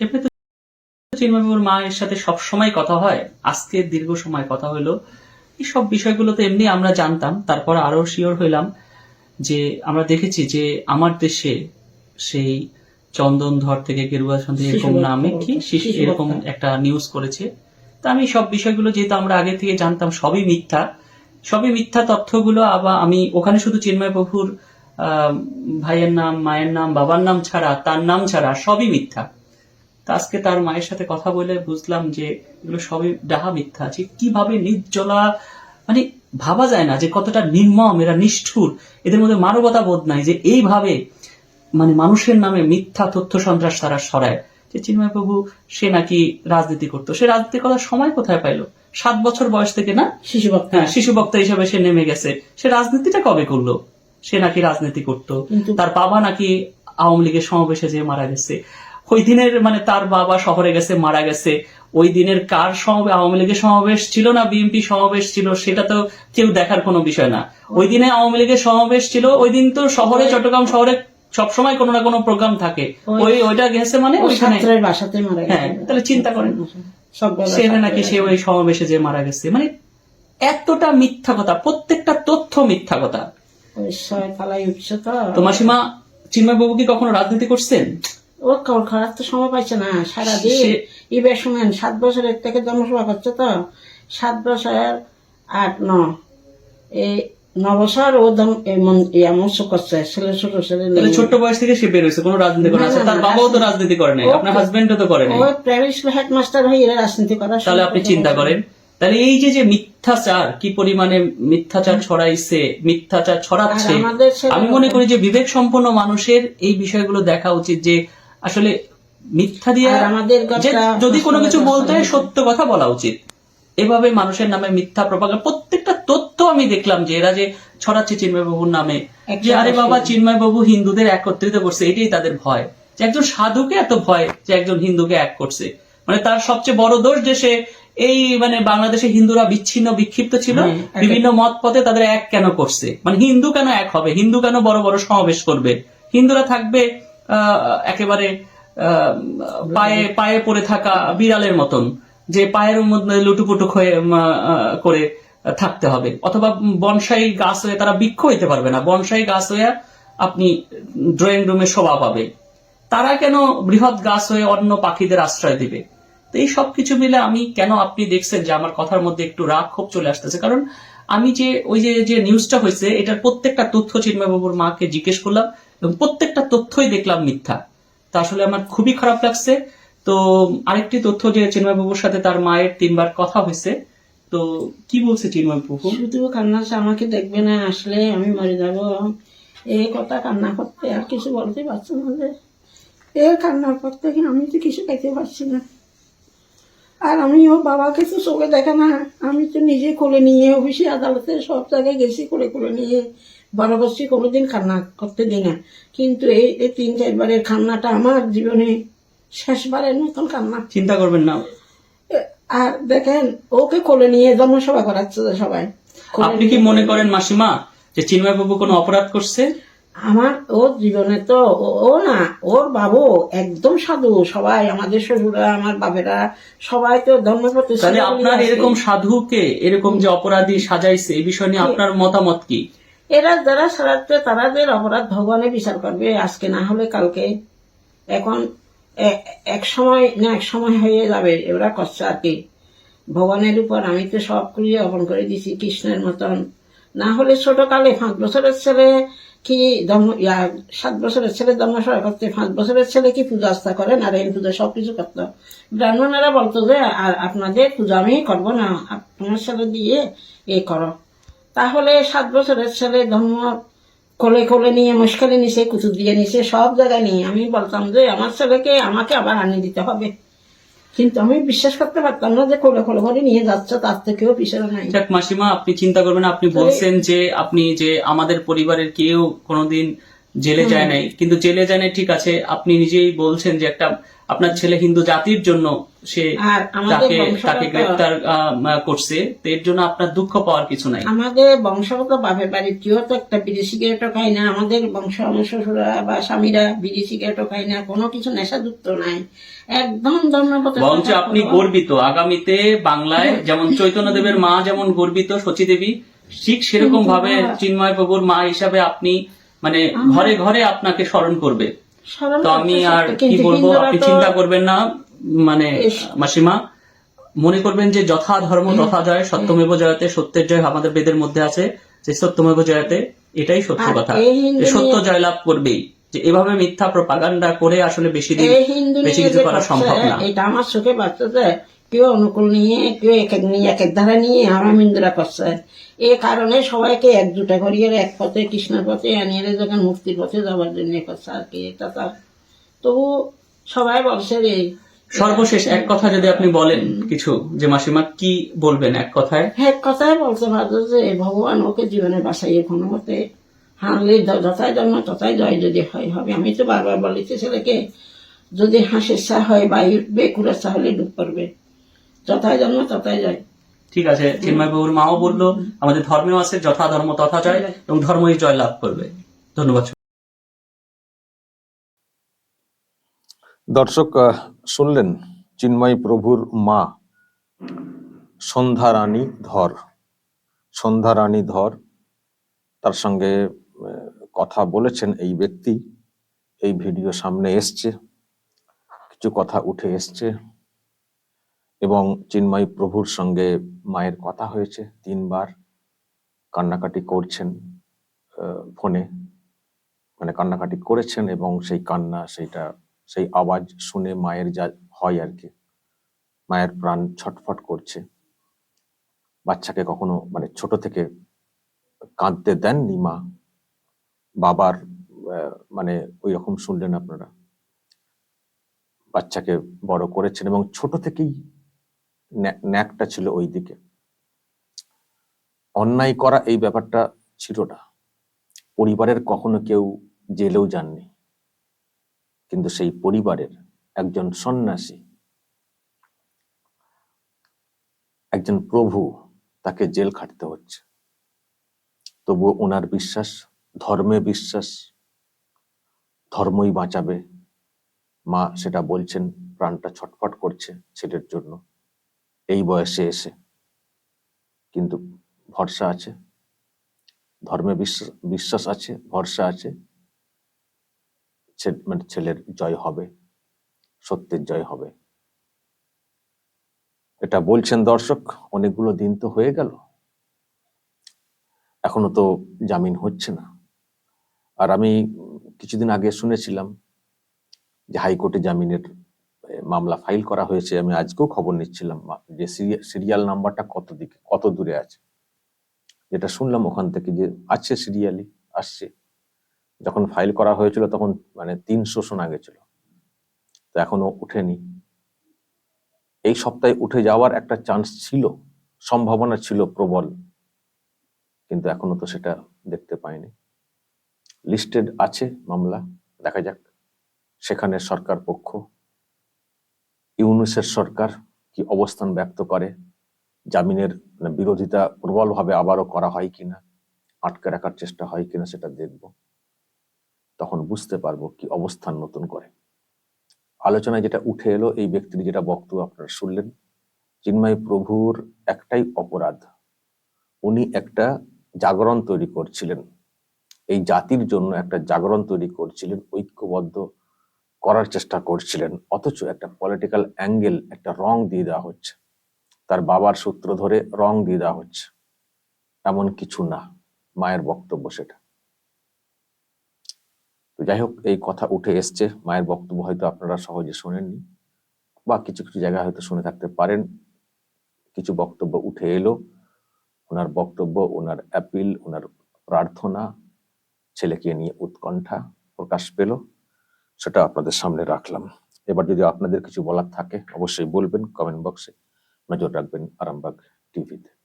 এমনি তো চিন্ময়বাবুর মায়ের সাথে সব সময় কথা হয়। আজকে দীর্ঘ সময় কথা হলো। এই সব বিষয়গুলো তো এমনি আমরা জানতাম তারপর আরও শিওর হইলাম যে আমরা দেখেছি যে আমার দেশে সেই চন্দনধর থেকে গেরুয়াসন থেকে এরকম নামে কি এরকম একটা নিউজ করেছে। তা আমি সব বিষয়গুলো যেহেতু আমরা আগে থেকে জানতাম সবই মিথ্যা। সবই মিথ্যা তথ্যগুলো আবার আমি ওখানে শুধু চিন্ময় প্রভুর আহ, ভাইয়ের নাম মায়ের নাম বাবার নাম ছাড়া তার নাম ছাড়া সবই মিথ্যা। তা আজকে তার মায়ের সাথে কথা বলে বুঝলাম যে এগুলো সবই ডাহা মিথ্যা যে কীভাবে নির্জলা মানে ভাবা যায় না যে কতটা নির্মম এরা নিষ্ঠুর। এদের মধ্যে মানবতা বোধ নাই যে এইভাবে মানে মানুষের নামে মিথ্যা তথ্য সন্ত্রাস তারা সরায়। যে চিন্ময় প্রভু সে নাকি রাজনীতি করতো। সে রাজনীতি করার সময় কোথায় পাইলো? সাত বছর বয়স থেকে না? শিশু বক্তা। হ্যাঁ শিশু বক্তা হিসেবে সে নেমে গেছে। সে রাজনীতিটা কবে করল? সে নাকি রাজনীতি করতো। তার বাবা নাকি আওয়ামী লীগের সমাবেশে যে মারা গেছে। ওই দিনের মানে তার বাবা শহরে গেছে মারা গেছে। ওই দিনের কার সমাবেশ আওয়ামী লীগের সমাবেশ ছিল না বিএনপি সমাবেশ ছিল সেটা তো কেউ দেখার কোনো বিষয় না। ওই দিনে আওয়ামী লীগের সমাবেশ ছিল ওই দিন তো শহরে চট্টগ্রাম শহরে সবসময় কোনো না কোনো প্রোগ্রাম থাকে। ওই- ওই ওইটা গেছে মানে ওইখানে হ্যাঁ, তাহলে চিন্তা করেন। সেখানে নাকি সে ওই সমাবেশে যে মারা গেছে। মানে এতটা মিথ্যা কথা প্রত্যেকটা তথ্য মিথ্যা কথা। ওই ছয় তালাই তো তো। মাসিমা চিন্ময় বাবু কি কখনো রাজনীতি করছেন? ও খবর খারাপ তো সময় পাইছে না। সারাদিন এবার শুনেন সাত বছরের থেকে জন্মসভা করছে তো। সাত বছর আট ন। এই ন বছর ও মৎস্য করছে ছেলে ছোট ছেলে ছোট্ট বয়স থেকে সে বের হয়েছে কোনো রাজনীতি করে না। আচ্ছা, তার বাবাও তো রাজনীতি- করে নাই আপনার হাজবেন্ডও তো করে নাই। প্রাইভেট স্কুল হেডমাস্টার হয়ে এরা রাজনীতি করা তাহলে আপনি চিন্তা করেন তাহলে এই যে যে মিথ্যাচার কি পরিমাণে মিথ্যাচার ছড়াইছে মিথ্যাচার ছড়াচ্ছে আমাদের আমি মনে করি যে বিবেক সম্পন্ন মানুষের এই বিষয়গুলো দেখা উচিত যে আসলে মিথ্যা দিয়ে আমাদের যদি কোনো কিছু বলতে হয় সত্য কথা বলা উচিত। এভাবে মানুষের নামে মিথ্যা প্রপাগান্ডা প্রত্যেকটা তথ্য আমি দেখলাম যে এরা যে ছড়াচ্ছে চিন্ময় বাবুর নামে যে আরে বাবা চিন্ময় বাবু হিন্দুদের একত্রিত করছে এটাই তাদের ভয়। যে একজন সাধুকে এত ভয় যে একজন হিন্দুকে এক করছে। মানে তার সবচেয়ে বড় দোষ যে সে এই মানে বাংলাদেশে হিন্দুরা বিচ্ছিন্ন বিক্ষিপ্ত ছিল বিভিন্ন মত পথে তাদের এক কেন করছে? মানে হিন্দু কেন এক হবে? হিন্দু কেন বড় বড় সমাবেশ করবে? হিন্দুরা থাকবে একেবারে পায়ে পায়ে পড়ে থাকা বিড়ালের মতন, যে পায়ের মধ্যে লুটুপুটুক হয়ে করে থাকতে হবে। অথবা বনসাই গাছ হয়ে তারা বৃক্ষ হইতে পারবে না। বনসাই গাছ হয়ে আপনি ড্রয়িং রুমে শোভা পাবে। তারা কেন বৃহৎ গাছ হয়ে অন্য পাখিদের আশ্রয় দিবে? তো এই সব কিছু মিলে আমি কেন আপনি দেখছেন যে আমার কথার মধ্যে একটু রাগ খুব চলে আসতেছে? কারণ আমি যে, ওই যে যে নিউজটা হয়েছে এটার প্রত্যেকটা তথ্য চিন্ময় বাবুর মাকে জিজ্ঞেস করলাম এবং প্রত্যেকটা তথ্যই দেখলাম মিথ্যা। তা আসলে আমার খুবই খারাপ লাগছে। তো আরেকটি তথ্য যে চিন্ময় বাবুর সাথে তার মায়ের তিনবার কথা হয়েছে, তো কি বলছে চিন্ময় বাবু শুধু কান্না আমাকে দেখবে না, আসলে আমি মরে যাব। এই কথা কান্না করতে আর কিছু বলতে পারছি না যে। এর কান্নার পর থেকে আমি তো কিছু খাইতে পারছি না। আর আমি ও বাবাকে তো চোখে দেখে না। আমি তো নিজে কোলে নিয়ে অফিসে আদালতে সব জায়গায় গেছি কোলে কোলে নিয়ে। করছি কোনোদিন কান্না করতে দিই না। কিন্তু এই এই তিন চারবারের কান্নাটা আমার জীবনে শেষবারের মতন কান্না। চিন্তা করবেন না। আর দেখেন ওকে কোলে নিয়ে জন্মসভা করাচ্ছে সবাই। আপনি কি মনে করেন মাসিমা যে চিন্ময় বাবু কোনো অপরাধ করছে? আমার ওর জীবনে তো ও- না ওর বাবু একদম সাধু। সবাই আমাদের শ্বশুরা আমার বাবেরা সবাই তো ধর্মপতি আপনার এরকম সাধুকে এরকম যে অপরাধী সাজাইছে এই বিষয় নিয়ে আপনার মতামত কি? এরা যারা সারাচ্ছে তারাদের অপরাধ ভগবানে বিচার করবে, আজকে না হলে কালকে। এখন এক সময় না, এক সময় হয়ে যাবে, এরা করছে আর কি। ভগবানের উপর আমি তো সব করিয়ে অর্পণ করে দিছি কৃষ্ণের মতন। না হলে ছোট কালে পাঁচ বছরের ছেলে কি ধর্ম সাত বছরের ছেলে ধর্মসভা করতে, পাঁচ বছরের ছেলে কি পূজা আস্থা করেন আর এই সব কিছু করতো। ব্রাহ্মণেরা বলতো যে আর আপনাদের পূজা আমি করব না, আপনার ছেলে দিয়ে এ করো। তাহলে সাত বছরের ছেলে ধর্ম কোলে কোলে নিয়ে মুশকিলে নিছে কুতুব দিয়ে নিছে সব জায়গায় নিয়ে। আমি বলতাম যে আমার ছেলেকে আমাকে আবার আনিয়ে দিতে হবে। কিন্তু আমি বিশ্বাস করতে পারতাম না যে কোলে কোলে করে নিয়ে যাচ্ছে তার থেকেও পিছনে নাই। মাসিমা আপনি চিন্তা করবেন না, আপনি বলছেন যে আপনি যে আমাদের পরিবারের কেউ কোনোদিন জেলে যায় নাই। কিন্তু জেলে যায় নাই ঠিক আছে আপনি নিজেই বলছেন যে একটা আপনার ছেলে হিন্দু জাতির জন্য সে তাকে তাকে গ্রেপ্তার আহ, করছে। তো এর জন্য আপনার দুঃখ পাওয়ার কিছু নাই। আমাদের বংশগত বাপের বাড়ির কেউ তো একটা বিড়ি সিগারেটও খায় না আমাদের বংশ শ্বশুরা বা স্বামীরা বিড়ি সিগারেটও খায় না কোনো কিছু নেশাযুক্ত নাই। একদম ধর্মপথ বরঞ্চ আপনি গর্বিত। আগামীতে বাংলায় যেমন চৈতন্যদেবের মা যেমন গর্বিত সচী দেবী ঠিক সেরকম ভাবে চিন্ময় প্রভুর মা হিসাবে আপনি মানে ঘরে ঘরে আপনাকে স্মরণ করবে। তো আমি আর কি বলব আপনি চিন্তা করবেন না মানে মাসিমা মনে করবেন যে যথা ধর্ম তথা জয় সত্যমেব জয়তে সত্যের জয় আমাদের বেদের মধ্যে আছে যে সত্যমেব জয়তে এটাই সত্য কথা। সত্য জয়লাভ করবেই। যে এভাবে মিথ্যা প্রপাগান্ডা করে আসলে বেশি দিন বেশি কিছু করা সম্ভব না। এটা আমার চোখে বাচ্চাতে কেউ অনুকূল নিয়ে কেউ এক এক নিয়ে এক এক ধারা নিয়ে আমরা মিন্দুরা করছে। এই কারণে সবাইকে একজুটা করিয়ে এক পথে কৃষ্ণের পথে আনিয়ে যখন মুক্তির পথে যাওয়ার জন্য করছে আর কি। এটা তার তবু সবাই বলছে রে সর্বশেষ এক কথা যদি আপনি বলেন কিছু যে মাসিমা কি বলবেন এক কথায়? এক কথায় বলতে পারতো যে ভগবান ওকে জীবনে বাসাই কোনো মতে হারলে য- যথায় জন্ম তথায় জয় যদি হয় হবে। আমি তো বারবার বলেছি ছেলেকে যদি হাসির চা হয় বায়ু উঠবে কুড়ার চা হলে ডুব করবে যথায় জন্ম তথায় জয়। ঠিক আছে চিন্ময় বাবুর মাও বলল আমাদের ধর্মেও আছে যথা ধর্ম তথা জয় এবং ধর্মই জয় লাভ করবে। ধন্যবাদ। দর্শক আহ, শুনলেন চিন্ময় প্রভুর মা সন্ধ্যা রানী ধর। সন্ধ্যা রানী ধর তার সঙ্গে কথা বলেছেন এই ব্যক্তি, এই ভিডিও সামনে এসছে, কিছু কথা উঠে এসছে এবং চিন্ময় প্রভুর সঙ্গে মায়ের কথা হয়েছে, তিনবার কান্নাকাটি করছেন ফোনে মানে কান্নাকাটি করেছেন এবং সেই কান্না, সেইটা, সেই আওয়াজ শুনে মায়ের যা হয় আর কি, মায়ের প্রাণ ছটফট করছে। বাচ্চাকে কখনো মানে ছোট থেকে কাঁদতে দেননি মা বাবার মানে ওই রকম শুনলেন আপনারা? বাচ্চাকে বড় করেছেন এবং ছোট থেকেই ন্যা- ন্যাকটা ছিল ওই দিকে অন্যায় করা এই ব্যাপারটা ছিল না। পরিবারের কখনো কেউ জেলেও যাননি। কিন্তু সেই পরিবারের একজন সন্ন্যাসী, একজন প্রভু তাকে জেল খাটতে হচ্ছে। তবুও ওনার বিশ্বাস ধর্মে বিশ্বাস, ধর্মই বাঁচাবে। মা সেটা বলছেন, প্রাণটা ছটফট করছে ছেলের জন্য। এই বয়সে এসে। কিন্তু ভরসা আছে? ধর্মে বিশ্বাস বিশ্বাস আছে, ভরসা আছে? মানে ছেলের জয় হবে, সত্যের জয় হবে। এটা বলছেন দর্শক, অনেকগুলো দিন তো হয়ে গেল। এখনও তো জামিন হচ্ছে না। আর আমি কিছুদিন আগে শুনেছিলাম যে হাইকোর্টে জামিনের মামলা ফাইল করা হয়েছে। আমি আজকেও খবর নিচ্ছিলাম যে সিরিয়াল নাম্বারটা কত দিকে, কত দূরে আছে। যেটা শুনলাম ওখান থেকে যে আছে সিরিয়ালি আসছে। যখন ফাইল করা হয়েছিল তখন মানে তিনশো শোনা গেছিল। তো এখনও উঠেনি এই সপ্তাহে উঠে যাওয়ার একটা চান্স ছিল, সম্ভাবনা ছিল প্রবল। কিন্তু এখনও তো সেটা দেখতে পাইনি। লিস্টেড আছে মামলা, দেখা যাক। সেখানে সরকার পক্ষ, ইউনুসের সরকার কি অবস্থান ব্যক্ত করে, জামিনের মানে বিরোধিতা প্রবলভাবে আবারও করা হয় কিনা, আটকে রাখার চেষ্টা হয় কিনা সেটা দেখব। তখন বুঝতে পারব কি অবস্থান নতুন করে। আলোচনায় যেটা উঠে এলো, এই ব্যক্তির যেটা বক্তব্য আপনারা শুনলেন, চিন্ময় প্রভুর একটাই অপরাধ। উনি একটা জাগরণ তৈরি করছিলেন। এই জাতির জন্য একটা জাগরণ তৈরি করছিলেন, ঐক্যবদ্ধ করার চেষ্টা করছিলেন, অথচ একটা পলিটিক্যাল অ্যাঙ্গেল একটা রং দিয়ে দেওয়া হচ্ছে। তার বাবার সূত্র ধরে রং দিয়ে দেওয়া হচ্ছে। এমন কিছু না, মায়ের বক্তব্য সেটা। তো যাই হোক, এই কথা উঠে এসছে, মায়ের বক্তব্য হয়তো আপনারা সহজে শোনেননি, বা কিছু কিছু জায়গায় হয়তো শুনে থাকতে পারেন। কিছু বক্তব্য উঠে এলো, ওনার বক্তব্য, ওনার অ্যাপিল ওনার প্রার্থনা ছেলেকে নিয়ে উৎকণ্ঠা প্রকাশ পেল, সেটা আপনাদের সামনে রাখলাম। এবার যদি আপনাদের কিছু বলার থাকে, অবশ্যই বলবেন কমেন্ট বক্সে নজর রাখবেন আরামবাগ টিভিতে।